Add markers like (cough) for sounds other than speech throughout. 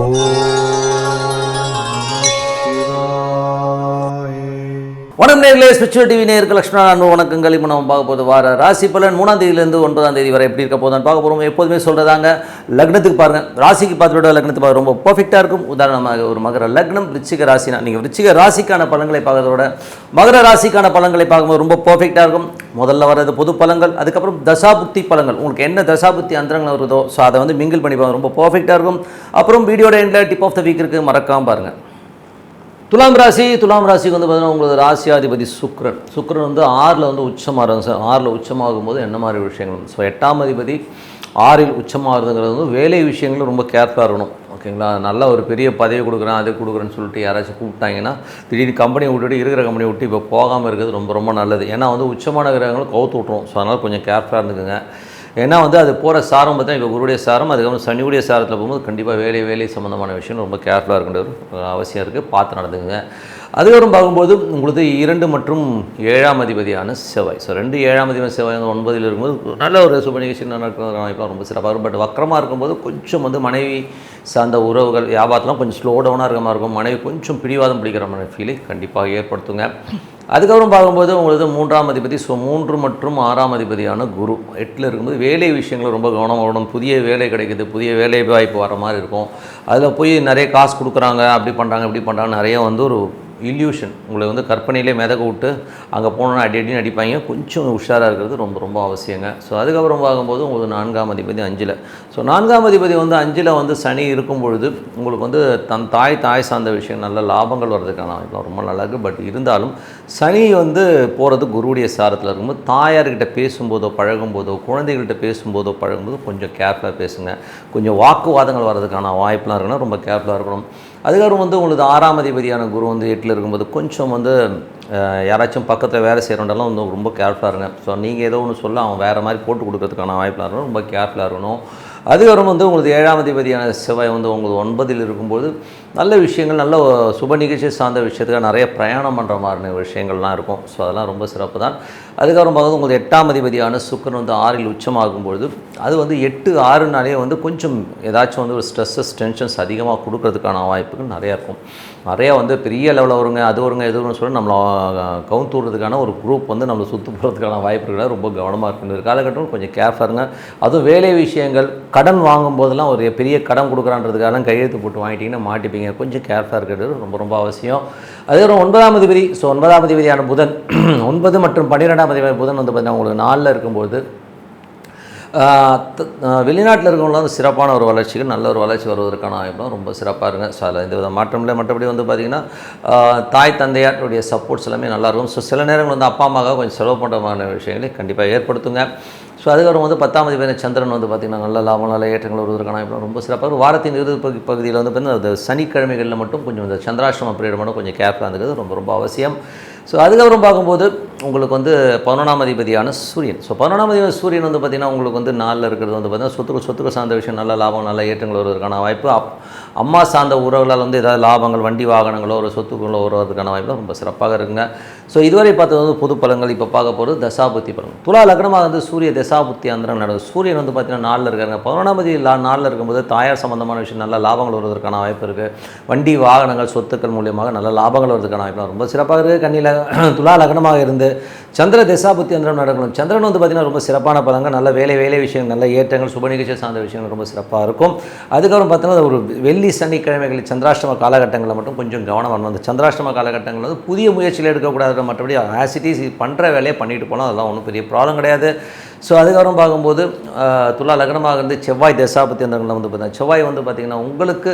Oh. வணக்கம் நேர்களே special TV நேருக்கு லட்சுமணா அன்பு வணக்கங்கள். இப்போ நம்ம பார்க்க போது வார ராசி பலன். மூணாம் தேதியிலேருந்து ஒன்பதாம் தேதி வரை எப்படி இருக்க போதும் பார்க்க போகிறோம் எப்போதுமே சொல்கிறதாங்க லக்னத்துக்கு பாருங்கள் ராசிக்கு பார்த்துட்டு லக்னத்து லக்னத்துக்கு பார்க்க ரொம்ப பர்ஃபெக்டாக இருக்கும். உதாரணமாக ஒரு மகர லக்னம் ரிச்சிக ராசினா நீங்கள் ரிச்சிக ராசிக்கான பலன்களை பார்க்கறதோட மகர ராசிக்கான பலன்களை பார்க்கும்போது ரொம்ப பர்ஃபெக்டாக இருக்கும். முதல்ல வர்றது பொது பலங்கள் அதுக்கப்புறம் தசாபுக்தி பலங்கள் உங்களுக்கு என்ன தசாபுக்தி அந்தரங்கள் வருதோ ஸோ அதை வந்து மிங்கிள் பண்ணி பாருங்க ரொம்ப பர்ஃபெக்டாக இருக்கும். அப்புறம் வீடியோட எண்டில் டிப் ஆஃப் த வீக் இருக்குது மறக்காமல் பாருங்கள் துலாம் ராசி துலாம் ராசிக்கு வந்து பார்த்தீங்கன்னா உங்களுக்கு ராசியாதிபதி சுக்ரன். சுக்ரன் வந்து ஆறில் வந்து உச்சமாகும் சார். ஆறில் உச்சமாகும் போது என்ன மாதிரி விஷயங்கள் ஸோ எட்டாம் அதிபதி ஆறில் உச்சமாகிறதுங்கிறது வந்து வேலை விஷயங்களும் ரொம்ப கேர்ஃபுல்லாக இருக்கணும். ஓகேங்களா நல்ல ஒரு பெரிய பதவி கொடுக்குறேன் அது கொடுக்குறேன்னு சொல்லிட்டு யாராச்சும் கூப்பிட்டாங்கன்னா திடீர்னு கம்பெனியை விட்டுட்டு இருக்கிற கம்பெனியை விட்டு இப்போ போகாமல் இருக்கிறது ரொம்ப ரொம்ப நல்லது. ஏன்னா வந்து உச்சமான கிரகங்களும் கவுத்து விட்ருவோம் ஸோ அதனால் கொஞ்சம் கேர்ஃபுல்லாக இருந்துக்குங்க. ஏன்னா வந்து அது போகிற சாரம் பார்த்தீங்கன்னா இப்போ குருடைய சாரம் அதுக்கப்புறம் சனியுடைய சாரத்தில் போகும்போது கண்டிப்பாக வேலை வேலை சம்மந்தமான விஷயம் ரொம்ப கேர்ஃபுல்லாக இருக்கின்ற ஒரு அவசியம் இருக்குது பார்த்து நடந்துங்க அதுக்கப்புறம் பார்க்கும்போது உங்களுக்கு இரண்டு மற்றும் ஏழாம் அதிபதியான செவ்வாய். ஸோ ரெண்டு ஏழாம் அதிபதி செவ்வாய் வந்து ஒன்பதில் இருக்கும்போது நல்ல ஒரு சுப நிகழ்ச்சி நடக்கிற அமைப்பாக ரொம்ப சிறப்பாக இருக்கும். பட் வக்கரமாக இருக்கும்போது கொஞ்சம் வந்து மனைவி சார்ந்த உறவுகள் வியாபாரத்தெலாம் கொஞ்சம் ஸ்லோ டவுனாக இருக்க மாதிரி இருக்கும். மனைவி கொஞ்சம் பிடிவாதம் பிடிக்கிற மாதிரி ஃபீலை கண்டிப்பாக ஏற்படுத்துங்க. அதுக்கப்புறம் பார்க்கும்போது உங்களுக்கு மூன்றாம் அதிபதி ஸோ மூன்று மற்றும் ஆறாம் அதிபதியான குரு. எட்டில் இருக்கும்போது வேலை விஷயங்களை ரொம்ப கவனமாக வரணும் புதிய வேலை கிடைக்குது புதிய வேலை வாய்ப்பு வர மாதிரி இருக்கும். அதில் போய் நிறைய காசு கொடுக்குறாங்க அப்படி பண்ணுறாங்க இப்படி பண்ணுறாங்க நிறைய வந்து ஒரு இல்யூஷன் உங்களை வந்து கற்பனையிலே மிதக்க விட்டு அங்கே போனோன்னா அடி அடின்னு அடிப்பாங்க. கொஞ்சம் உஷாராக இருக்கிறது ரொம்ப ரொம்ப அவசியங்க. ஸோ அதுக்கப்புறம் பார்க்கும்போது உங்களுக்கு நான்காம் அதிபதி அஞ்சில். ஸோ நான்காம் அதிபதி வந்து அஞ்சில் வந்து சனி இருக்கும் பொழுது உங்களுக்கு வந்து தன் தாய் தாய் சார்ந்த விஷயம் நல்ல லாபங்கள் வர்றதுக்கான வாய்ப்பு ரொம்ப நல்லா இருக்குது பட் இருந்தாலும் சனி வந்து போகிறது குருவுடைய சாரத்தில் இருக்கும்போது தாயார்கிட்ட பேசும்போதோ பழகும்போதோ குழந்தைகள்கிட்ட பேசும்போதோ பழகும்போது கொஞ்சம் கேர்ஃபுல்லாக பேசுங்க. கொஞ்சம் வாக்குவாதங்கள் வர்றதுக்கான வாய்ப்புலாம் இருக்குன்னா ரொம்ப கேர்ஃபுல்லாக இருக்கணும். அதுக்கப்புறம் வந்து உங்களுக்கு ஆறாம் அதிபதியான குரு வந்து எட்டில் இருக்கும்போது கொஞ்சம் வந்து யாராச்சும் பக்கத்தில் வேலை செய்கிறவண்டெல்லாம் வந்து ரொம்ப கேர்ஃபுல்லாக இருங்க. ஸோ நீங்கள் ஏதோ ஒன்று சொல்ல அவன் வேறு மாதிரி போட்டு கொடுக்கறதுக்கான வாய்ப்பாக இருக்கணும். ரொம்ப கேர்ஃபுல்லாக இருக்கணும். அதுக்கப்புறம் வந்து உங்களுக்கு ஏழாம் அதிபதியான செவ்வாய் வந்து உங்களுக்கு ஒன்பதில் இருக்கும்போது நல்ல விஷயங்கள் நல்ல சுப நிகழ்ச்சி சார்ந்த விஷயத்துக்காக நிறைய பிரயாணம் பண்ணுற மாதிரி விஷயங்கள்லாம் இருக்கும். ஸோ அதெல்லாம் ரொம்ப சிறப்பு தான் அதுக்கப்புறம் பார்க்கும்போது உங்களுக்கு எட்டாம் அதிபதியான சுக்கரன் வந்து ஆறில் உச்சமாகும் பொழுது அது வந்து எட்டு ஆறுனாலே வந்து கொஞ்சம் ஏதாச்சும் வந்து ஒரு ஸ்ட்ரெஸ்ஸஸ் டென்ஷன்ஸ் அதிகமாக கொடுக்கறதுக்கான வாய்ப்புகள் நிறையா இருக்கும். நிறையா வந்து பெரிய லெவலில் வருங்க அது வருங்க எது வருங்க சொல்லி நம்மளை கவுந்தூடுறதுக்கான ஒரு குரூப் வந்து நம்மளை சுற்று போகிறதுக்கான வாய்ப்புகள் ரொம்ப கவனமாக இருக்கும் இந்த காலகட்டம் கொஞ்சம் கேர்ஃபருங்க இருங்க. அதுவும் வேலை விஷயங்கள் கடன் வாங்கும் போதெல்லாம் ஒரு பெரிய கடன் கொடுக்குறான்றதுக்காக கையெழுத்து போட்டு வாங்கிட்டீங்கன்னா மாட்டிப்பீங்க. கொஞ்சம் கேர்ஃபாக இருக்கிறது ரொம்ப ரொம்ப அவசியம். அதுக்கப்புறம் ஒன்பதாம் அதிபதி ஸோ ஒன்பதாம் அதிபதியான புதன் (clears throat) ஒன்பது மற்றும் பன்னிரெண்டாம் அதிபதி புதன் வந்து பார்த்தீங்கன்னா உங்களுக்கு நாலில் இருக்கும்போது வெளிநாட்டில் இருக்கவங்களாம் வந்து சிறப்பான ஒரு வளர்ச்சிக்கு நல்ல ஒரு வளர்ச்சி வருவதற்கான வாய்ப்புலாம் ரொம்ப சிறப்பாக இருங்க. ஸோ அதில் எந்த வித மாற்றமில்லை மற்றபடி வந்து பார்த்திங்கன்னா தாய் தந்தையாருடைய சப்போர்ட்ஸ் எல்லாமே நல்லாயிருக்கும் ஸோ சில நேரங்கள் வந்து அப்பா அம்மாவுக்காக கொஞ்சம் செலவு பண்ணுறமான விஷயங்களை கண்டிப்பாக ஏற்படுத்துங்க. ஸோ அதுக்கப்புறம் வந்து பத்தாம் தேதி சந்திரன் வந்து பார்த்திங்கன்னா நல்ல லாபம் நல்ல ஏற்றங்கள் வருவதற்கான வாய்ப்புலாம் ரொம்ப சிறப்பாக இருக்கும். வாரத்தின் இறுதி பகுதி பகுதியில் வந்து பார்த்திங்கன்னா அந்த சனிக்கிழமைகளில் மட்டும் கொஞ்சம் இந்த சந்திராஷ்டம பீரியட் மட்டும் கொஞ்சம் கேர்ஃபுல்லாக இருந்தது ரொம்ப ரொம்ப அவசியம். ஸோ அதுக்கப்புறம் பார்க்கும்போது உங்களுக்கு வந்து பதினொன்றாம் அதிபதியான சூரியன். ஸோ பதினொன்றாம் அதிபதி சூரியன் வந்து பார்த்திங்கன்னா உங்களுக்கு வந்து நாளில் இருக்கிறது வந்து பார்த்திங்கன்னா சொத்துக்கு சொத்துக்கு சார்ந்த விஷயம் நல்ல லாபம் நல்ல ஏற்றங்கள் வருவதற்கான வாய்ப்பு. அப் அம்மா சார்ந்த உறவுகளால் வந்து ஏதாவது லாபங்கள் வண்டி வாகனங்களோ ஒரு சொத்துக்களோ வருவதற்கான வாய்ப்பு ரொம்ப சிறப்பாக இருக்குங்க. ஸோ இதுவரை பார்த்தது வந்து பொது பழங்கள் இப்போ பார்க்க போகிறது தசாபுத்தி பலன்கள் துலா லக்னமாக வந்து சூரிய தசாபுத்தி அந்தரம் நடக்கும் சூரியன் வந்து பார்த்திங்கன்னா நாளில் இருக்காங்க பதினொன்றாம் தேதி நாளில் இருக்கும்போது தாயார் சம்மந்தமான விஷயம் நல்ல லாபங்கள் வருவதற்கான வாய்ப்பு இருக்குது வண்டி வாகனங்கள் சொத்துக்கள் மூலியமாக நல்ல லாபங்கள் வருவதற்கான வாய்ப்பு ரொம்ப சிறப்பாக இருக்குது கண்ணியில் (clears throat) துலா லக்னமாக இருந்து சந்திர தசாபுத்தி அந்தரம் நடக்கணும். சந்திரன் வந்து பார்த்திங்கன்னா ரொம்ப சிறப்பான பலங்கள் நல்ல வேலை வேலை விஷயங்கள் நல்ல ஏற்றங்கள் சுப நிகழ்ச்சி சார்ந்த விஷயங்கள் ரொம்ப சிறப்பாக இருக்கும். அதுக்கப்புறம் பார்த்தீங்கன்னா ஒரு வெள்ளி சனிக்கிழமைகளில் சந்திராஷ்டம காலகட்டங்களில் மட்டும் கொஞ்சம் கவனம் வரணும் அந்த சந்திராஷ்டம காலகட்டங்களில் வந்து புதிய முயற்சியில் எடுக்கக்கூடாது. மற்றபடி ஆசிட்டிஸ் பண்ணுற வேலையை பண்ணிட்டு போனால் அதெல்லாம் ஒன்றும் பெரிய ப்ராப்ளம் கிடையாது. ஸோ அதுக்கப்புறம் பார்க்கும்போது துலா லக்னமாக இருந்து செவ்வாய் தசாபத்தி அந்த வந்து பார்த்தீங்கன்னா செவ்வாய் வந்து பார்த்திங்கன்னா உங்களுக்கு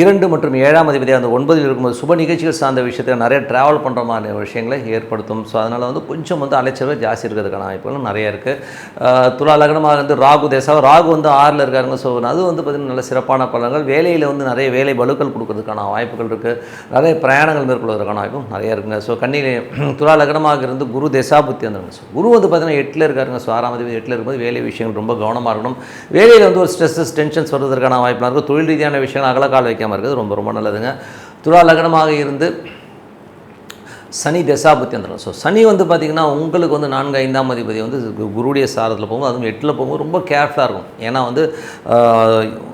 இரண்டு மற்றும் ஏழாம் அதிபதி அந்த ஒன்பதில் இருக்கும்போது சுப நிகழ்ச்சிகள் சார்ந்த விஷயத்தில் நிறைய ட்ராவல் பண்ணுற மாதிரி விஷயங்களை ஏற்படுத்தும். ஸோ அதனால் வந்து கொஞ்சம் வந்து அலைச்சல்கள் ஜாஸ்தி இருக்கிறதுக்கான வாய்ப்புகளும் நிறைய இருக்குது துலா லக்னமாக இருந்து ராகு தேசா ராகு வந்து ஆறில் இருக்காருங்க. ஸோ அது வந்து பார்த்திங்கன்னா நல்ல சிறப்பான பலன்கள். வேலையில் வந்து நிறைய வேலை பலுக்கள் கொடுக்கறதுக்கான வாய்ப்புகள் இருக்குது நிறைய பிரயாணங்கள் மேற்கொள்வதற்கான வாய்ப்பும் நிறைய இருக்குங்க. ஸோ கண்ணியில் துலா லக்னமாக இருந்து குரு தேசாபுத்தி வந்துருங்க ஸோ குரு வந்து பார்த்திங்கன்னா எட்டில் இருக்காருங்க. ஸோ ஆறாம் எட்டில் இருக்கும்போது வேலை விஷயங்கள் ரொம்ப கவனமாக இருக்கணும். வேலையில் வந்து ஒரு ஸ்ட்ரெஸ்ஸஸ் டென்ஷன்ஸ் வர்றதுக்கான வாய்ப்புலாம் இருக்கும் தொழில் ரீதியான விஷயங்கள் அகலக்கால் வைக்காமல் இருக்கிறது ரொம்ப ரொம்ப நல்லதுங்க. துலா லக்னமாக இருந்து சனி தசாபத்தி வந்துடும். ஸோ சனி வந்து பார்த்திங்கன்னா உங்களுக்கு வந்து நான்கு ஐந்தாம் அதிபதி வந்து கு- குருடைய சாரத்தில் போகும்போது அதுவும் எட்டில் போகும்போது ரொம்ப கேர்ஃபுல்லாக இருக்கும் ஏன்னா வந்து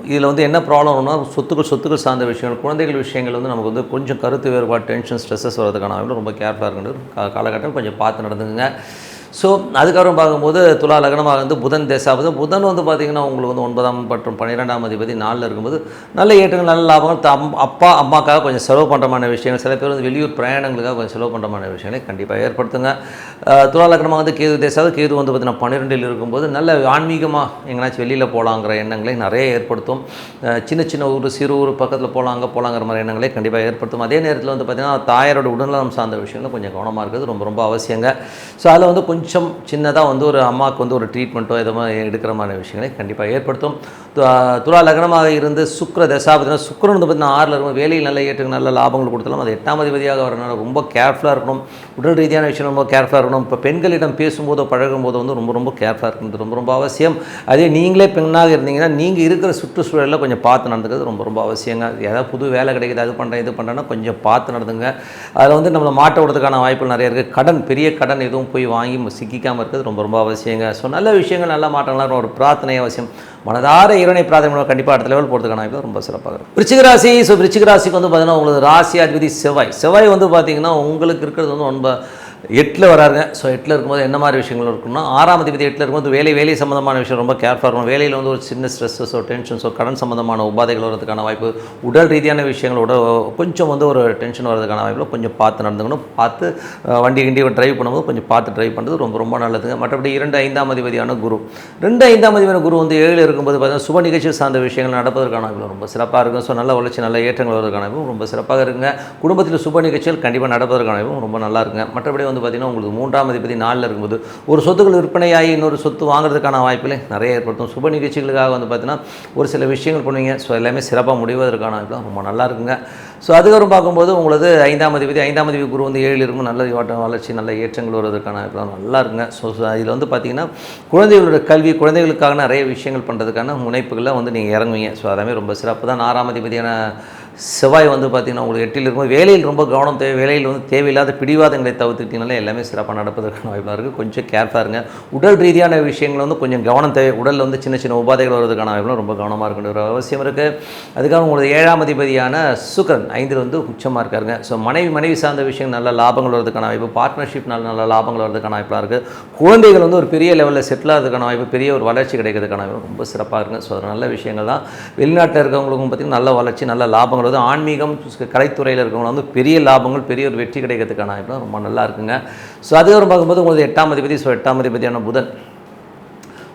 இதில் வந்து என்ன ப்ராப்ளம்னா சொத்துக்கள் சொத்துக்கள் சார்ந்த விஷயங்கள் குழந்தைகள் விஷயங்கள் வந்து நமக்கு வந்து கொஞ்சம் கருத்து வேறுபாடு டென்ஷன் ஸ்ட்ரெஸ்ஸஸ் வரதுக்கான ரொம்ப கேர்ஃபுல்லாக இருக்கின்றது காலகட்டம் கொஞ்சம் பார்த்து நடந்துங்க ஸோ அதுக்கப்புறம் பார்க்கும்போது துலா லக்னமாக வந்து புதன் தேசாவது புதன் வந்து பார்த்திங்கன்னா உங்களுக்கு வந்து ஒன்பதாம் மற்றும் பன்னிரெண்டாம் அதிபதி நாளில் இருக்கும்போது நல்ல ஏற்றங்கள் நல்ல லாபங்கள். அம்- அப்பா அம்மாக்காக கொஞ்சம் செலவு பண்ணுறமான விஷயங்கள் சில பேர் வந்து வெளியூர் பிரயாணங்களுக்காக கொஞ்சம் செலவு பண்ணுறமான விஷயங்களை கண்டிப்பாக ஏற்படுத்துங்க. துலா லக்னமாக வந்து கேது தேசாவது கேது வந்து பார்த்திங்கன்னா பன்னிரெண்டில் இருக்கும்போது நல்ல ஆன்மீகமாக எங்கேனாச்சும் வெளியில் போகலாங்கிற எண்ணங்களை நிறைய ஏற்படுத்தும். சின்ன சின்ன ஊர் சிறு ஊர் பக்கத்தில் போகலாம் அங்கே போகலாங்கிற மாதிரி எண்ணங்களை கண்டிப்பாக ஏற்படுத்தும். அதே நேரத்தில் வந்து பார்த்திங்கன்னா தாயாரோட உடல்நலம் சார்ந்த விஷயங்கள் கொஞ்சம் கவனமாக இருக்கிறது ரொம்ப ரொம்ப அவசியங்க. ஸோ அதில் வந்து கொஞ்சம் கொஞ்சம் சின்னதாக வந்து ஒரு அம்மாவுக்கு வந்து ஒரு ட்ரீட்மெண்ட்டோ எதோ மாதிரி எடுக்கிற மாதிரி விஷயங்களை கண்டிப்பாக ஏற்படுத்தும். துலா லக்னமாக இருந்து சுக்கிர தசாபதினா சுக்கிரன் வந்து பார்த்திங்கன்னா ஆறில் இருக்கும். வேலையில் நல்ல ஏற்றுக்கு நல்ல லாபங்கள் கொடுத்தாலும் அது எட்டாம் அதிபதியாக வரனால ரொம்ப கேர்ஃபுல்லாக இருக்கணும். உடல் ரீதியான விஷயம் ரொம்ப கேர்ஃபுல்லாக இருக்கணும். இப்போ பெண்களிடம் பேசும்போதோ பழகும்போதோ வந்து ரொம்ப ரொம்ப கேர்ஃபுல்லாக இருக்கிறது ரொம்ப ரொம்ப அவசியம். அதே நீங்களே பெண்ணாக இருந்தீங்கன்னா நீங்கள் இருக்கிற சுற்றுச்சூழலில் கொஞ்சம் பார்த்து நடந்துக்கிறது ரொம்ப ரொம்ப அவசியங்க. ஏதாவது புது வேலை கிடைக்குது அது பண்ணுறேன் இது பண்ணுறேன்னா கொஞ்சம் பார்த்து நடந்துங்க. அதில் வந்து நம்மளை மாட்ட விடுறதுக்கான வாய்ப்புகள் நிறைய இருக்குது கடன் பெரிய கடன் எதுவும் போய் வாங்கி சிக்கிக்காமல் இருக்கிறது ரொம்ப ரொம்ப அவசியங்க. ஸோ நல்ல விஷயங்கள் நல்ல மாற்றங்கள்லாம் ஒரு பிரார்த்தனை அவசியம். மனதார இறைவனை பிரார்த்தனை கண்டிப்பாக அடுத்த லெவல் போகிறதுக்கான வாய்ப்பு ரொம்ப சிறப்பாக இருக்கும். விருச்சிகராசி ஸோ விருச்சிகராசிக்கு வந்து பார்த்தீங்கன்னா உங்களுக்கு ராசி அதிபதி செவ்வாய். செவ்வாய் வந்து பார்த்தீங்கன்னா உங்களுக்கு இருக்கிறது வந்து ரொம்ப எட்டில் வராருங்க. ஸோ எட்டில் இருக்கும்போது என்ன மாதிரி விஷயங்கள் இருக்குன்னா ஆறாம் அதிபதி எட்டில் இருக்கும்போது வேலை வேலை சம்மந்தமான விஷயம் ரொம்ப கேர்ஃபுல்லாக இருக்கும் வேலையில் வந்து ஒரு சின்ன ஸ்ட்ரெஸ்ஸஸோ டென்ஷன்ஸோ கடன் சம்மந்தமான உபாதைகள் வரதுக்கான வாய்ப்பு உடல் ரீதியான விஷயங்களோட கொஞ்சம் வந்து ஒரு டென்ஷன் வரதுக்கான வாய்ப்பில் கொஞ்சம் பார்த்து நடந்துக்கணும். பார்த்து வண்டி கிண்டி ட்ரைவ் பண்ணும்போது கொஞ்சம் பார்த்து ட்ரைவ் பண்ணுறது ரொம்ப ரொம்ப நல்லதுங்க. மற்றபடி இரண்டு ஐந்தாம் அதிபதியான குரு. ரெண்டு ஐந்தாம் அதிபதியான குரு வந்து ஏழு இருக்கும்போது பார்த்தீங்கன்னா சுப நிகழ்ச்சி சார்ந்த விஷயங்கள் நடப்பதற்கான வாய்ப்பு ரொம்ப சிறப்பாக இருக்கும். ஸோ நல்ல வளர்ச்சி நல்ல ஏற்றங்கள் வருவதற்கான வாய்ப்பு ரொம்ப சிறப்பாக இருக்குங்க. குடும்பத்தில் சுப நிகழ்ச்சிகள் கண்டிப்பாக நடப்பதற்கான வாய்ப்பும் ரொம்ப நல்லா இருக்குங்க. மற்றபடி வந்து பார்த்திங்கன்னா உங்களுக்கு மூன்றாம் அதிபதி நாளில் இருக்கும்போது ஒரு சொத்துக்கள் விற்பனையாகி இன்னொரு சொத்து வாங்குறதுக்கான வாய்ப்புகளை நிறைய ஏற்படுத்தும். சுப நிகழ்ச்சிகளுக்காக வந்து பார்த்திங்கன்னா ஒரு சில விஷயங்கள் பண்ணுவீங்க. ஸோ எல்லாமே சிறப்பாக முடிவதற்கான வாய்ப்பு ரொம்ப நல்லா இருக்குங்க. ஸோ அதுக்கப்புறம் பார்க்கும்போது உங்களது ஐந்தாம் அதிபதி ஐந்தாம் அதிபதி குரு வந்து ஏழு இருக்கும். நல்ல வளர்ச்சி நல்ல ஏற்றங்கள் வருவதற்கான வாய்ப்புலாம் நல்லா இருக்குங்க. ஸோ இதில் வந்து பார்த்திங்கன்னா குழந்தைகளோட கல்வி குழந்தைகளுக்காக நிறைய விஷயங்கள் பண்ணுறதுக்கான முனைப்புகளில் வந்து நீங்கள் இறங்குவீங்க. ஸோ அதெல்லாமே ரொம்ப சிறப்பு தான். ஆறாம் அதிபதியான செவ்வாய் வந்து பார்த்திங்கன்னா உங்களுக்கு எட்டில் இருக்கும்போது வேலையில் ரொம்ப கவனம் தேவை வேலையில் வந்து தேவையில்லாத பிடிவாதங்களை தவிர்த்துக்கிட்டீங்கனாலே எல்லாமே சிறப்பாக நடப்பதற்கான வாய்ப்பாக இருக்குது. கொஞ்சம் கேர்ஃபாக இருங்க. உடல் ரீதியான விஷயங்கள் வந்து கொஞ்சம் கவனம் தேவை. உடலில் வந்து சின்ன சின்ன உபாதைகள் வருவதற்கான வாய்ப்புலாம் ரொம்ப கவனமாக இருக்கணும். ஒரு அவசியம் இருக்குது அதுக்காக உங்களது ஏழாம் அதிபதியான சுக்கரன் ஐந்தில் வந்து உச்சமாக இருக்காருங்க. ஸோ மனைவி மனைவி சார்ந்த விஷயம் நல்ல லாபங்கள் வரதுக்கான வாய்ப்பு பார்ட்னர்ஷிப் நல்ல நல்ல லாபங்கள் வரதுக்கான வாய்ப்பாக இருக்குது குழந்தைகள் வந்து ஒரு பெரிய லெவலில் செட்டில் ஆகிறதுக்கான வாய்ப்பு பெரிய ஒரு வளர்ச்சி கிடைக்கிறதுக்கான வாய்ப்பு ரொம்ப சிறப்பாக இருக்குங்க. ஸோ நல்ல விஷயங்கள் தான். வெளிநாட்டில் இருக்கிறவங்களுக்கும் பார்த்திங்கன்னா நல்ல வளர்ச்சி நல்ல லாபங்கள் வருது ஆன்மீகம் கலைத்துறையில் இருக்கிறவங்க வந்து பெரிய லாபங்கள் பெரிய ஒரு வெற்றி கிடைக்கிறதுக்கான வாய்ப்பு ரொம்ப நல்லா இருக்குங்க. ஸோ அதுக்கப்புறம் பார்க்கும்போது உங்களுக்கு எட்டாம் அதிபதி ஸோ எட்டாம் அதிபதியான புதன்.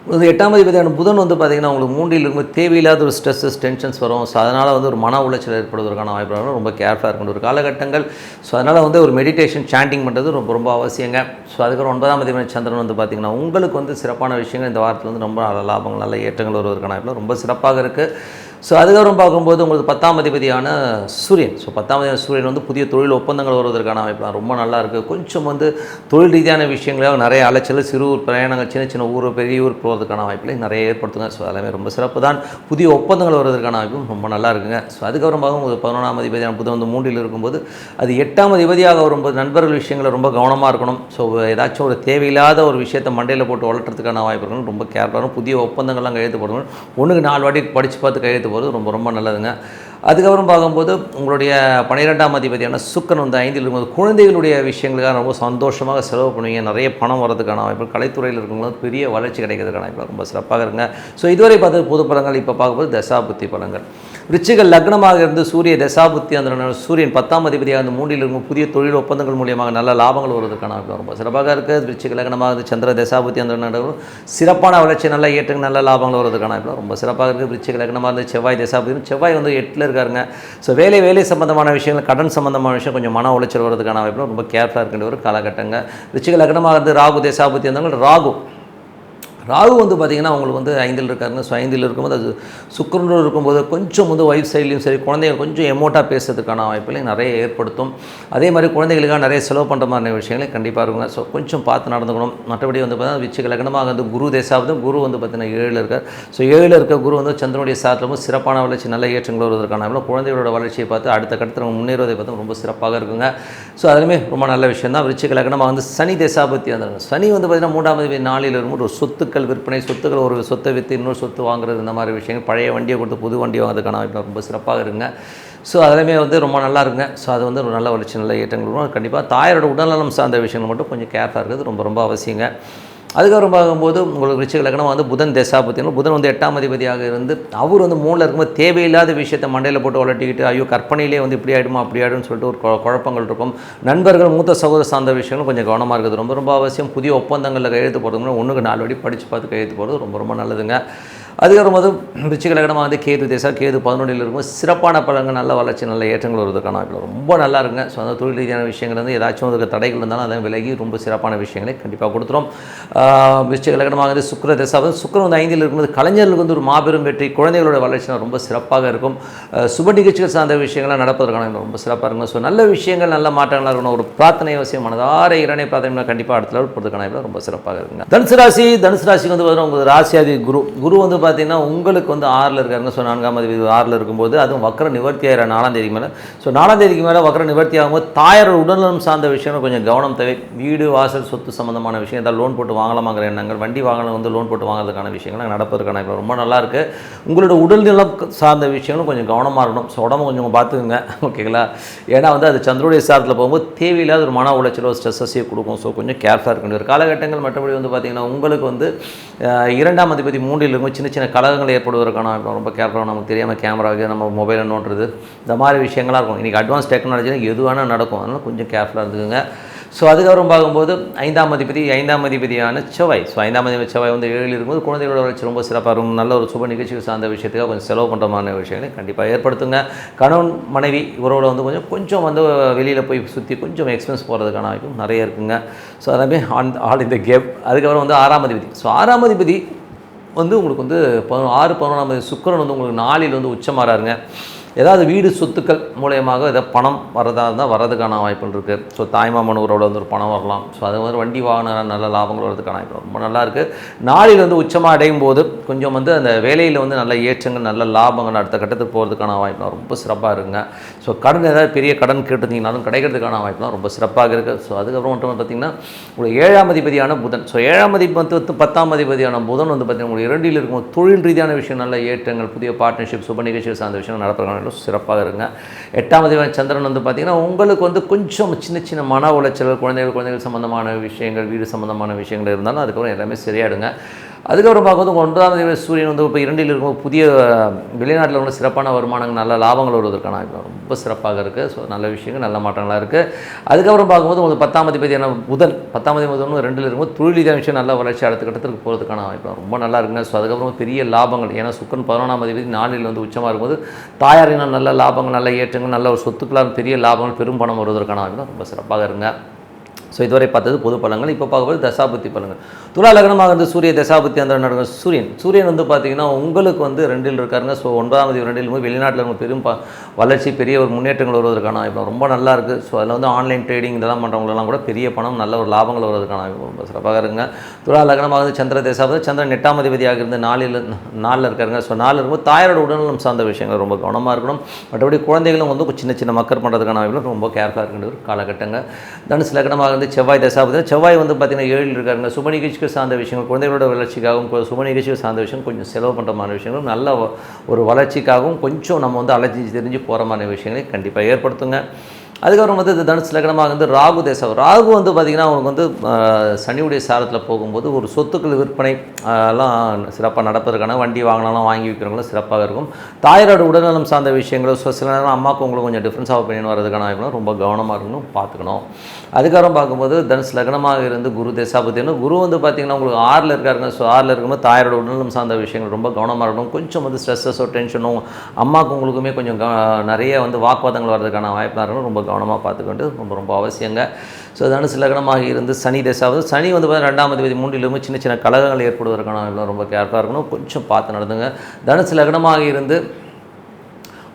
உங்களுக்கு எட்டாம் அதிபதியான புதன் வந்து பார்த்திங்கன்னா உங்களுக்கு மூன்றில் இருக்கும்போது தேவையில்லாத ஒரு ஸ்ட்ரெஸ்ஸஸ் டென்ஷன்ஸ் வரும். ஸோ அதனால் வந்து ஒரு மன உளைச்சல் ஏற்படுவதற்கான வாய்ப்பு ரொம்ப கேர்ஃபுல்லாக இருக்கணும் ஒரு காலகட்டங்கள். ஸோ அதனால் வந்து ஒரு மெடிடேஷன் சாண்டிங் பண்ணுறது ரொம்ப ரொம்ப அவசியங்க. ஸோ அதுக்கப்புறம் ஒன்பதாம் அதிபதி சந்திரன் வந்து பார்த்திங்கன்னா உங்களுக்கு வந்து சிறப்பான விஷயங்கள் இந்த வாரத்தில் வந்து ரொம்ப நல்ல லாபங்கள் நல்ல ஏற்றங்கள் வருவதற்கான வாய்ப்பு ரொம்ப சிறப்பாக இருக்குது ஸோ அதுக்கப்புறம் பார்க்கும்போது உங்களுக்கு பத்தாம் அதிபதியான சூரியன். ஸோ பத்தாம் அதிபதியான சூரியன் வந்து புதிய தொழில் ஒப்பந்தங்கள் வருவதற்கான அமைப்பு ரொம்ப நல்லா இருக்குது கொஞ்சம் வந்து தொழில் ரீதியான விஷயங்களாக நிறைய அலைச்சல் சிறு ஊர் பிரயாணங்கள் சின்ன சின்ன ஊர் பெரிய ஊர் போகிறதுக்கான வாய்ப்புகளை நிறைய ஏற்படுத்துங்க. ஸோ அதெல்லாமே ரொம்ப சிறப்பு தான். புதிய ஒப்பந்தங்கள் வருவதற்கான வாய்ப்பும் ரொம்ப நல்லா இருக்குங்க. ஸோ அதுக்கப்புறம் பார்க்கும்போது பதினொன்றாம் அதிபதியான புதன் வந்து மூன்றில் இருக்கும்போது அது எட்டாம் அதிபதியாக வரும்போது நண்பர்கள் விஷயங்களை ரொம்ப கவனமாக இருக்கணும். ஸோ ஏதாச்சும் ஒரு தேவையில்லாத ஒரு விஷயத்தை மண்டையில் போட்டு வளர்த்துறதுக்கான வாய்ப்பு இருக்கணும் ரொம்ப கேர்ஃபுல்லாக புதிய ஒப்பந்தங்கள்லாம் கையெழுத்து போடணும். ஒன்றுக்கு நாலு வாட்டி படித்து பார்த்து கையெழுத்து போகிறது ரொம்ப ரொம்ப நல்லதுங்க. அதுக்கப்புறம் பார்க்கும்போது உங்களுடைய பன்னிரெண்டாம் அதிபதியான சுக்கன் வந்து ஐந்தில் இருக்கும்போது குழந்தைகளுடைய விஷயங்களுக்காக ரொம்ப சந்தோஷமாக செலவு பண்ணுவீங்க. நிறைய பணம் வரதுக்கான வாய்ப்பு கலைத்துறையில் இருக்கவங்களுக்கு பெரிய வளர்ச்சி கிடைக்கிறதுக்கான வாய்ப்பு ரொம்ப சிறப்பாக இருங்க ஸோ இதுவரை பார்த்தது பொது படங்கள் இப்போ பார்க்கும்போது தசாபுத்தி படங்கள். விருச்சிக லக்னமாக இருந்து சூரிய தசாபுத்தி அந்த சூரியன் பத்தாம் அதிபதியாக இருந்து மூன்றில் இருக்கும் புதிய தொழில் ஒப்பந்தங்கள் மூலியமாக நல்ல லாபங்கள் வருவதற்கான வாய்ப்பு ரொம்ப சிறப்பாக இருக்குது ரிச்சிக லக்னமாக இருந்து சந்திர தசாபுத்தி அந்த சிறப்பான வளர்ச்சி நல்ல ஏற்றுக்கு நல்ல லாபங்கள் வருவதற்கான வாய்ப்பு ரொம்ப சிறப்பாக இருக்குது ரிச்சிக லக்னமாக இருந்து செவ்வாய் தசாபுத்தி செவ்வாய் வந்து எட்டில் இருக்காருங்க. ஸோ வேலை வேலை சம்பந்தமான விஷயங்கள் கடன் சம்பந்தமான விஷயம் கொஞ்சம் மன உளைச்சல் வரதுக்கான வாய்ப்பு ரொம்ப கேர்ஃபுல்லாக இருக்கின்ற ஒரு காலகட்டங்க. ரிச்சிக லக்னமாக இருந்து ராகு தேசாபுத்தி அந்த ராகு ராகு வந்து பார்த்திங்கன்னா அவங்களுக்கு வந்து ஐந்தில் இருக்காருங்க ஸோ ஐந்தில் இருக்கும்போது அது சுக்கரனோடு இருக்கும்போது கொஞ்சம் வந்து ஒய்ஃப் சைட்லேயும் சரி குழந்தைங்க கொஞ்சம் எமோட்டாக பேசுறதுக்கான வாய்ப்புகளையும் நிறைய ஏற்படுத்தும். அதே மாதிரி குழந்தைகளுக்காக நிறைய செலவு பண்ணுற மாதிரி விஷயங்களையும் கண்டிப்பாக இருக்குங்க ஸோ கொஞ்சம் பார்த்து நடந்துக்கணும். மற்றபடி வந்து பார்த்தீங்கன்னா விச்சிக லக்னமாக வந்து குரு தேசாவது குரு வந்து பார்த்திங்கன்னா ஏழில் இருக்கார். ஸோ ஏழில் இருக்க குரு வந்து சந்திரனுடைய சாத்திரமும் சிறப்பான வளர்ச்சி நல்ல ஏற்றங்கள் வருவதற்கான குழந்தைகளோட வளர்ச்சியை பார்த்து அடுத்த கட்டத்தில் முன்னேறுவதை பார்த்து ரொம்ப சிறப்பாக இருக்குங்க. ஸோ அதுலேயுமே ரொம்ப நல்ல விஷயம் தான் விருச்சிக லக்னமாக வந்து சனி தேசாபத்தி வந்துருங்க சனி வந்து பார்த்திங்கன்னா மூன்றாம் தேதி நாளில் இருக்கும்போது ஒரு சொத்துக்கள் விற்பனை சொத்துக்கள் ஒரு சொத்தை விற்று இன்னொரு சொத்து வாங்குறது இந்த மாதிரி விஷயங்கள். பழைய வண்டியை கொடுத்து புது வண்டி வாங்குறதுக்கான வாய்ப்பு ரொம்ப சிறப்பாக இருங்க ஸோ அதுலேயுமே வந்து ரொம்ப நல்லா இருக்குங்க. ஸோ அது வந்து ஒரு நல்ல வளர்ச்சி நல்ல ஏற்றங்கள் கண்டிப்பாக தாயாரோட உடல்நலம் சார்ந்த விஷயங்கள் மட்டும் கொஞ்சம் கேர்ஃபாக இருக்கிறது ரொம்ப ரொம்ப அவசியங்க. அதுக்கப்புறம் பார்க்கும்போது உங்களுக்கு ரிச்சிக லக்னம் வந்து புதன் தசாபத்தினும் புதன் வந்து எட்டாம் அதிபதியாக இருந்து அவர் வந்து மூணில் இருக்கும்போது தேவையில்லாத விஷயத்தை மண்டையில் போட்டு வளர்ட்டிக்கிட்டு ஐயோ கற்பனையிலே வந்து இப்படி ஆகிடுமா அப்படி ஆகிடும்னு சொல்லிட்டு ஒரு குழப்பங்கள் இருக்கும். நண்பர்கள் மூத்த சகோதர சார்ந்த விஷயங்களும் கொஞ்சம் கவனமாக இருக்குது ரொம்ப ரொம்ப அவசியம். புதிய ஒப்பந்தங்களில் கையெழுத்து போடுறதுக்கு ஒன்றுக்கு நாலு வாட்டி படித்து பார்த்து கையெழுத்து போகிறது ரொம்ப ரொம்ப நல்லதுங்க. அதுக்கப்புறம் வந்து ரிச்சிக லக்னமாக வந்து கேது தேசா கேது பதினொன்றில் இருக்கும் சிறப்பான பலன்கள் நல்ல வளர்ச்சி நல்ல ஏற்றங்கள் வருவதற்கான வாய்ப்பு ரொம்ப நல்லா இருங்க ஸோ அந்த தொழில் ரீதியான விஷயங்கள் வந்து ஏதாச்சும் அதுக்கு தடைகள் இருந்தாலும் அதை விலகி ரொம்ப சிறப்பான விஷயங்களை கண்டிப்பாக கொடுத்துரும். விருச்சிக வந்து சுக்கர தேசா. வந்து சுக்கரம் வந்து ஐந்தில் இருக்கும்போது கலைஞர்களுக்கு வந்து ஒரு மாபெரும் வெற்றி குழந்தைகளோட வளர்ச்சி ரொம்ப சிறப்பாக இருக்கும். சுப நிகழ்ச்சிகள் சார்ந்த விஷயங்கள்லாம் நடப்பதற்கான ரொம்ப சிறப்பாக இருக்கும் ஸோ நல்ல விஷயங்கள் நல்ல மாற்றங்களாக இருக்கணும். ஒரு பிரார்த்தனை அவசியம் மனதார இரணை பிரார்த்தனை கண்டிப்பாக அடுத்த லெவல் போகிறதுக்கான ரொம்ப சிறப்பாக இருக்குங்க. தனுசு ராசி தனுசு ராசிக்கு வந்து பார்த்தீங்கன்னா உங்களுக்கு ராசியாதி குரு. குரு வந்து பார்த்தீங்கன்னா உங்களுக்கு வந்து ஆறில் இருக்காருங்க ஸோ நான்காம் அதிபதி ஆறில் இருக்கும்போது அதுவும் வக்கர நிவர்த்தி ஆகிற நாலாம் தேதிக்கு மேலே. ஸோ நாலாம் தேதிக்கு மேலே வக்கர நிவர்த்தி ஆகும்போது தாயாரோட உடல்நலம் சார்ந்த விஷயம் கொஞ்சம் கவனம் தேவை. வீடு வாசல் சொத்து சம்மந்தமான விஷயம் ஏதாவது லோன் போட்டு வாங்கலாமாங்கிற எண்ணங்கள் வண்டி வாங்கலாம் வந்து லோன் போட்டு வாங்குறதுக்கான விஷயங்கள் நடப்பதற்கான இப்போ ரொம்ப நல்லாயிருக்கு உங்களோட உடல்நலம் சார்ந்த விஷயங்களும் கொஞ்சம் கவனமாக இருக்கணும். ஸோ உடம்பு கொஞ்சம் பார்த்துக்குங்க (laughs) ஓகேங்களா? ஏன்னா வந்து அது சந்திரோடைய சாரத்தில் போகும்போது தேவையில்லாத ஒரு மன உளைச்சலோ ஸ்ட்ரெஸ்ஸையோ கொடுக்கும். ஸோ கொஞ்சம் கேர்ஃபுல்லாக இருக்கணும். ஒரு காலகட்டங்கள் மற்றபடி வந்து பார்த்திங்கன்னா உங்களுக்கு வந்து இரண்டாம் அதிபதி மூன்றில் இருக்கும். சின்ன சின்ன கலகங்கள் ஏற்படுவதற்கான இப்போ ரொம்ப கேர்ஃபுல்லாக நமக்கு தெரியாமல் கேமராவுக்கு நம்ம மொபைலை நோண்டுறது. இந்த மாதிரி விஷயங்களாக இருக்கும். இன்றைக்கி அட்வான்ஸ் டெக்னாலஜியில் எது வேணால் நடக்கும். அதனால் கொஞ்சம் கேர்ஃபுல்லாக இருந்துக்குங்க. ஸோ அதுக்கப்புறம் பார்க்கும்போது ஐந்தாம் அதிபதி ஐந்தாம் அதிபதியான செவ்வாய். ஸோ ஐந்தாம் அதிபதி செவ்வாய் வந்து ஏழில் இருக்கும்போது குழந்தைகளோட வளர்ச்சி ரொம்ப சிறப்பாக இருக்கும். நல்ல ஒரு சுப நிகழ்ச்சிகள் சார்ந்த விஷயத்துக்காக கொஞ்சம் செலவு பண்ணுறமான விஷயங்களை கண்டிப்பாக ஏற்படுத்துங்க. கணவன் மனைவி இவரோட வந்து கொஞ்சம் கொஞ்சம் வந்து வெளியில் போய் சுற்றி கொஞ்சம் எக்ஸ்பென்ஸ் போகிறதுக்கான வாய்ப்பும் நிறைய இருக்குங்க. ஸோ அதே ஆன் ஆல் இந்த கேப் அதுக்கப்புறம் வந்து ஆறாம் அதிபதி. ஸோ ஆறாம் அதிபதி வந்து உங்களுக்கு வந்து பதினொ- ஆறு பதினொன்றாம் தேதி சுக்கிரன் வந்து உங்களுக்கு நாளில் வந்து உச்சமாறாருங்க. ஏதாவது வீடு சொத்துக்கள் மூலயமாக ஏதாவது பணம் வரதா இருந்தால் வர்றதுக்கான வாய்ப்புகள் இருக்குது ஸோ தாய்மாமன் உறவோட வந்து ஒரு பணம் வரலாம். ஸோ அது மாதிரி வண்டி வாங்கின நல்ல லாபங்கள் வரதுக்கான வாய்ப்பு ரொம்ப நல்லா இருக்குது நாளில் வந்து உச்சமாக அடையும் போது கொஞ்சம் வந்து அந்த வேலையில் வந்து நல்ல ஏற்றங்கள் நல்ல லாபங்கள் அடுத்த கட்டத்துக்கு போகிறதுக்கான வாய்ப்புலாம் ரொம்ப சிறப்பாக இருக்குங்க. ஸோ கடன் ஏதாவது பெரிய கடன் கேட்டிருந்தீங்கனாலும் கிடைக்கிறதுக்கான வாய்ப்புலாம் ரொம்ப சிறப்பாக இருக்குது ஸோ அதுக்கப்புறம் மட்டும் பார்த்தீங்கன்னா உங்களுக்கு ஏழாம் அதிபதியான புதன். ஸோ ஏழாம் அதிபதி வந்து பத்தாம் அதிபதியான புதன் வந்து பார்த்தீங்கன்னா உங்களுக்கு இரண்டில் இருக்கும் தொழில் ரீதியான விஷயம் நல்ல ஏற்றங்கள் புதிய பார்ட்னர்ஷிப் சுப நிகழ்ச்சிகள் சார்ந்த விஷயம் நடப்பதற்கான சிறப்பாக இருங்க. எட்டாம் அதிபதி சந்திரன் வந்து பார்த்தீங்கன்னா உங்களுக்கு வந்து கொஞ்சம் சின்ன சின்ன மன உளைச்சல் குழந்தைகள் குழந்தைகள் சம்மந்தமான விஷயங்கள் வீடு சம்மந்தமான விஷயங்கள் இருந்தாலும் அதுக்கப்புறம் எல்லாமே சரியாயிடுங்க. அதுக்கப்புறம் பார்க்கும்போது ஒன்பதாம் ஒன்றாம் தேதி சூரியன் வந்து இப்போ இரண்டில் இருக்கும் புதிய வெளிநாட்டில் உள்ள சிறப்பான வருமானங்கள் நல்ல லாபங்கள் வருவதற்கான ரொம்ப சிறப்பாக இருக்குது ஸோ நல்ல விஷயங்கள் நல்ல மாற்றங்களாக இருக்குது அதுக்கப்புறம் பார்க்கும்போது உங்களுக்கு பத்தாம் அதிபதியான புதன் பத்தாம் தேதி புதன் ரெண்டில் இருக்கும்போது தொழிலீதான விஷயம் நல்ல வளர்ச்சி அடுத்த கட்டத்துக்கு போகிறதுக்கான வாய்ப்பு ரொம்ப நல்லா இருக்குங்க. ஸோ அதுக்கப்புறம் பெரிய லாபங்கள் ஏன்னா சுக்கன் பதினொன்றாம் அதிபதி நாளில் வந்து உச்சமாக இருக்கும்போது தாயாரினால் நல்ல லாபங்கள் நல்ல ஏற்றங்கள் நல்ல ஒரு சொத்துக்களால் பெரிய லாபங்கள் பெரும் பணம் வருவதற்கான வாய்ப்பு ரொம்ப சிறப்பாக இருங்க ஸோ இதுவரை பார்த்தது பொது பலன்கள் இப்போ பார்க்கும்போது தசாபுத்தி பலன்கள். துலா லக்னமாக இருந்து சூரிய தசாபுத்தி அந்த நடக்கும் சூரியன். சூரியன் வந்து பார்த்தீங்கன்னா உங்களுக்கு வந்து ரெண்டில் இருக்காருங்க. ஸோ ஒன்பதாம் தேதி ரெண்டில் போய் வெளிநாட்டில் இருக்க பெரும் ப வளர்ச்சி பெரிய ஒரு முன்னேற்றங்கள் வருவதற்கான இப்போ ரொம்ப நல்லா இருக்குது ஸோ அதில் வந்து ஆன்லைன் ட்ரேடிங் இதெல்லாம் பண்ணுறவங்களெல்லாம் கூட பெரிய பணம் நல்ல ஒரு லாபங்கள் வருவதற்கான ரொம்ப சிறப்பாக இருங்க துலா லக்னமாக இருந்து சந்திர தேசாபதி சந்திரன் எட்டாம் அதிபதியாக இருந்து நாலில் நாளில் இருக்காருங்க. ஸோ நாளில் இருக்கும்போது தாயாரோட உடல்நலம் சார்ந்த விஷயங்கள் ரொம்ப கவனமாக இருக்கணும். மற்றபடி குழந்தைகளும் வந்து சின்ன சின்ன மக்கள் பண்ணுறதுக்கான ரொம்ப கேர்ஃபுல்லாக இருக்கின்ற ஒரு காலகட்டங்கள் தனுசு லக்னமாக இருந்து செவ்வாய் தசாபதி செவ்வாய் வந்து பார்த்தீங்கன்னா ஏழில் இருக்காருங்க. சுப நிகழ்ச்சிகள் சார்ந்த விஷயங்கள் குழந்தைகளோட வளர்ச்சிக்காகவும் சுப நிகழ்ச்சிகள் சார்ந்த விஷயம் கொஞ்சம் செலவு பண்ணுறமான விஷயங்களும் நல்ல ஒரு வளர்ச்சிக்காகவும் கொஞ்சம் நம்ம வந்து அலைஞ்சி தெரிஞ்சு போகிற மாதிரி விஷயங்களை கண்டிப்பாக ஏற்படுத்துங்க. அதுக்கப்புறம் வந்து இந்த தனுசு லக்னமாக வந்து ராகு தேசம். ராகு வந்து பார்த்திங்கன்னா அவங்களுக்கு வந்து சனியுடைய சாரத்தில் போகும்போது ஒரு சொத்துக்கள் விற்பனை எல்லாம் சிறப்பாக நடப்பதற்கான வண்டி வாங்கினாலும் வாங்கி விற்கிறவங்களும் சிறப்பாக இருக்கும். தாயாரோட உடல்நலம் சார்ந்த விஷயங்களும் ஸோ சில நேரம் அம்மாவுக்கு உங்களுக்கு கொஞ்சம் டிஃப்ரென்ஸ் ஆஃப் ஒப்பீனியன் வரதுக்கான வாய்ப்புலாம் ரொம்ப கவனமாக இருக்கணும் பார்த்துக்கணும். அதுக்கப்புறம் பார்க்கும்போது தனுசு லக்னமாக இருந்து குரு தேசாபத்தின்னு குரு வந்து பார்த்திங்கன்னா உங்களுக்கு ஆறில் இருக்காருங்க. ஸோ ஆறில் இருக்கும்போது தாயாரோட உடல்நலம் சார்ந்த விஷயங்கள் ரொம்ப கவனமாக இருக்கணும். கொஞ்சம் வந்து ஸ்ட்ரெஸ்ஸஸோ டென்ஷனோ அம்மாவுக்கு உங்களுக்குமே கொஞ்சம் க- நிறைய வந்து வாக்குவாதங்கள் வர்றதுக்கான வாய்ப்பாக இருக்கணும். ரொம்ப கவனமாக பார்த்துக்கொண்டு ரொம்ப ரொம்ப அவசியங்க. ஸோ தனுசு லக்னமாக இருந்து சனி தசாவது சனி வந்து பார்த்தீங்கன்னா ரெண்டாம் அதிபதி மூன்றிலுமே சின்ன சின்ன கலகங்கள் ஏற்படுவதற்கான எல்லாம் ரொம்ப கேர்ஃபுல்லாக இருக்கணும். கொஞ்சம் பார்த்து நடந்துங்க. தனுசு லக்னமாக இருந்து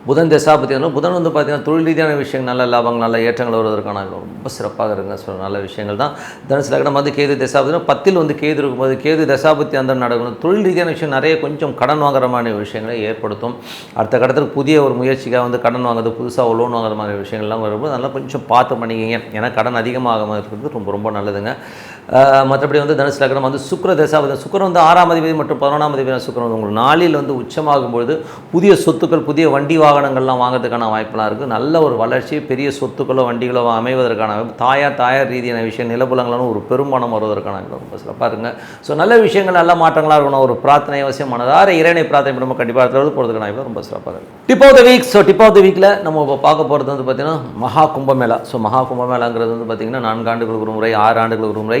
புதன் தசாபதி வந்து புதன் வந்து பார்த்திங்கன்னா தொழில் ரீதியான விஷயங்கள் நல்ல லாபங்கள் நல்ல ஏற்றங்கள் வருவதற்கான ரொம்ப சிறப்பாக இருக்குங்க ஸோ நல்ல விஷயங்கள் தான். தனுசு லக்னம் வந்து கேது தசாபதி பத்தில் வந்து கேது இருக்கும்போது கேது தசாபத்தி அந்த நடக்கணும். தொழில் ரீதியான விஷயம் நிறைய கொஞ்சம் கடன் வாங்குற மாதிரி விஷயங்களை ஏற்படுத்தும். அடுத்த கட்டத்தில் புதிய ஒரு முயற்சிக்காக வந்து கடன் வாங்குறது புதுசாக லோன் வாங்குற மாதிரி விஷயங்கள்லாம் வரும்போது நல்லா கொஞ்சம் பார்த்து பண்ணிக்கிங்க. ஏன்னா கடன் அதிகமாக இருக்கிறது ரொம்ப ரொம்ப நல்லதுங்க. மற்றபடி வந்து தனுசு லக்னம் வந்து சுக்கர தசாபதி. சுக்கரம் வந்து ஆறாம் அதிபதி மற்றும் பதினொன்றாம் அதிபதி. சுக்கரம் வந்து உங்களுக்கு நாளில் வந்து உச்சமாகும் பொழுது புதிய சொத்துக்கள் புதிய வண்டி வாகனங்கள்லாம் வாங்கிறதுக்கான வாய்ப்பெல்லாம் இருக்குது நல்ல ஒரு வளர்ச்சி பெரிய சொத்துக்களோ வண்டிகளோ அமைவதற்கான வாய்ப்பு. தாயார் தாயார் ரீதியான விஷயம் நிலப்புலங்களும் ஒரு பெருமானம் வருவதற்கான ரொம்ப சிறப்பாக இருங்க ஸோ நல்ல விஷயங்கள் நல்ல மாற்றங்களாக இருக்கணும். ஒரு பிரார்த்தனை அவசியம் மனதார இறைனை பிரார்த்தனை பண்ணி கண்டிப்பாக இருக்கிறது போகிறதுக்கான வாய்ப்பு ரொம்ப சிறப்பாக இருக்குது tip of the week so tip of the வீக்கில் நம்ம இப்போ பார்க்க போகிறது வந்து பார்த்திங்கன்னா மகா கும்பமேளா. ஸோ மகா கும்பமேளாங்கிறது வந்து பார்த்திங்கன்னா நான்கு ஆண்டுகளுக்கு ஒரு முறை ஆறு ஆண்டுகளுக்கு ஒரு முறை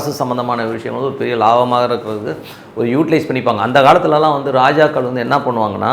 அரசு சம்மந்தமான விஷயம் வந்து ஒரு பெரிய லாபமாக இருக்கிறது. ஒரு யூட்டிலைஸ் பண்ணிப்பாங்க. அந்த காலத்துலலாம் வந்து ராஜாக்கள் வந்து என்ன பண்ணுவாங்கன்னா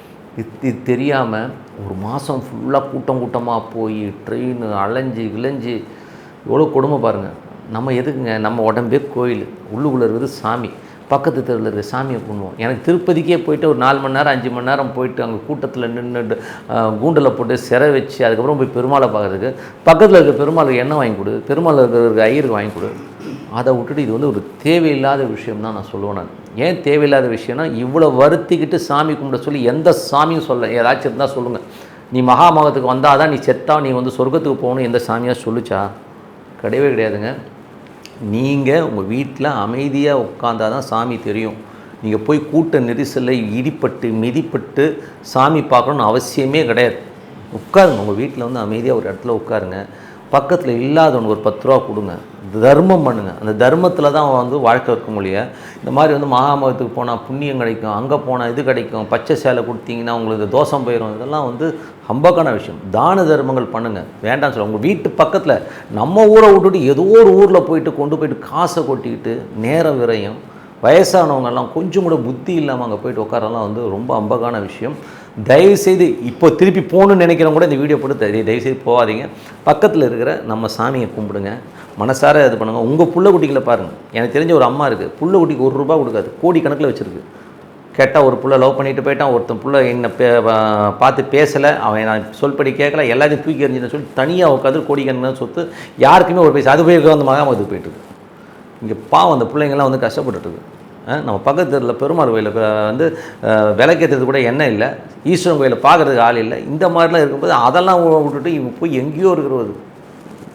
இது இது தெரியாமல் ஒரு மாதம் ஃபுல்லாக கூட்டம் கூட்டமாக போய் ட்ரெயின் அலைஞ்சு விளைஞ்சு எவ்வளோ கொடுமை பாருங்கள் நம்ம எதுக்குங்க? நம்ம உடம்பே கோயில். உள்ளுக்குள்ளே இருக்குது சாமி. பக்கத்து தெருவில் இருக்கிற சாமியை கும்பிடுவோம். எனக்கு திருப்பதிக்கே போயிட்டு ஒரு நாலு மணி நேரம் அஞ்சு மணி நேரம் போயிட்டு அங்கே கூட்டத்தில் நின்று கூண்டில் போட்டு சிறை வச்சு அதுக்கப்புறம் போய் பெருமாளை பார்க்குறதுக்கு பக்கத்தில் இருக்கிற பெருமாளுக்கு எண்ணெய் வாங்கி கொடு பெருமாள் இருக்கிற ஐயருக்கு வாங்கி கொடு. அதை விட்டுட்டு இது வந்து ஒரு தேவையில்லாத விஷயம் தான் நான் சொல்லுவேன் நான். ஏன் தேவையில்லாத விஷயம்னா இவ்வளோ வருத்திக்கிட்டு சாமி கும்பிட சொல்லி எந்த சாமியும் சொல்ல ஏதாச்சும் இருந்தால் சொல்லுங்கள் நீ மகாமகத்துக்கு வந்தால் தான் நீ செத்தா நீ வந்து சொர்க்கத்துக்கு போகணும் எந்த சாமியாக சொல்லுச்சா? கிடையவே கிடையாதுங்க. நீங்கள் உங்கள் வீட்டில் அமைதியாக உட்காந்தா தான் சாமி தெரியும். நீங்கள் போய் கூட்ட நெரிசலில் இடிப்பட்டு மிதிப்பட்டு சாமி பார்க்கணுன்னு அவசியமே கிடையாது. உட்காருங்க உங்கள் வீட்டில் வந்து அமைதியாக ஒரு இடத்துல உட்காருங்க. பக்கத்தில் இல்லாதவனுக்கு ஒரு பத்து ரூபா கொடுங்க. தர்மம் பண்ணுங்கள் அந்த தர்மத்தில் தான் வந்து வாழ்க்கை இருக்க முடியும். இந்த மாதிரி வந்து மகாமகத்துக்கு போனால் புண்ணியம் கிடைக்கும் அங்கே போனால் இது கிடைக்கும் பச்சை சேலை கொடுத்தீங்கன்னா உங்களுக்கு தோஷம் போயிடும் இதெல்லாம் வந்து ஹம்பக்கான விஷயம். தான தர்மங்கள் பண்ணுங்கள் வேண்டாம்னு சொல்ல உங்கள் வீட்டு பக்கத்தில் நம்ம ஊரை விட்டுட்டு ஏதோ ஒரு ஊரில் போயிட்டு கொண்டு போயிட்டு காசை கொட்டிக்கிட்டு நேரம் விரையும் வயசானவங்கெல்லாம் கொஞ்சம் கூட புத்தி இல்லாமல் அங்கே போயிட்டு உட்காரலாம் வந்து ரொம்ப அம்பகான விஷயம். தயவுசெய்து இப்போ திருப்பி போகணும்னு நினைக்கிறவங்க கூட இந்த வீடியோ போட்டு தயவு தயவுசெய்து போகாதீங்க. பக்கத்தில் இருக்கிற நம்ம சாமியை கும்பிடுங்க. மனசார இது பண்ணுங்கள் உங்கள் புள்ள குட்டிகளை பாருங்கள் எனக்கு தெரிஞ்ச ஒரு அம்மா இருக்குது புள்ள குட்டிக்கு ஒரு ரூபா கொடுக்காது. கோடி கணக்கில் வச்சுருக்கு. கேட்டால் ஒரு புள்ள லவ் பண்ணிட்டு போயிட்டான். ஒருத்தன் புள்ள என்ன பே பார்த்து பேசலை. அவன் நான் சொல்படி கேட்கல எல்லாத்தையும் தூக்கி எறிஞ்சுன்னு சொல்லி தனியாக உட்காந்து கோடிக்கணக்கில் சொத்து யாருக்குமே ஒரு பைசா அது போய் வந்து மகாமது போயிட்டுருக்கு இங்கே பாவம் அந்த பிள்ளைங்கள்லாம் வந்து கஷ்டப்பட்டுட்டு நம்ம பக்கத்து தெருவில் பெருமாள் கோயிலில் வந்து அஹ், விளக்கேற்றுறது கூட எண்ணெய் இல்லை. ஈஸ்வரன் கோயிலில் பார்க்குறதுக்கு ஆள் இல்லை. இந்த மாதிரிலாம் இருக்கும்போது அதெல்லாம் விட்டுட்டு இவங்க போய் எங்கேயோ இருக்கிறது.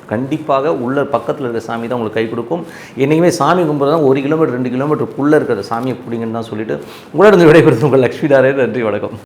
கண்டிப்பாக உள்ள பக்கத்தில் இருக்கிற சாமி தான் உங்களுக்கு கை கொடுக்கும். என்றைக்குமே சாமி கும்பிட்றது தான் ஒரு கிலோமீட்டர் ரெண்டு கிலோமீட்டருக்குள்ளே இருக்கிற சாமியை பிடிங்கன்னு தான் சொல்லிட்டு உங்களிடம் விடைபெறுது உங்கள் லக்ஷ்மி நாராயணன். நன்றி வணக்கம்.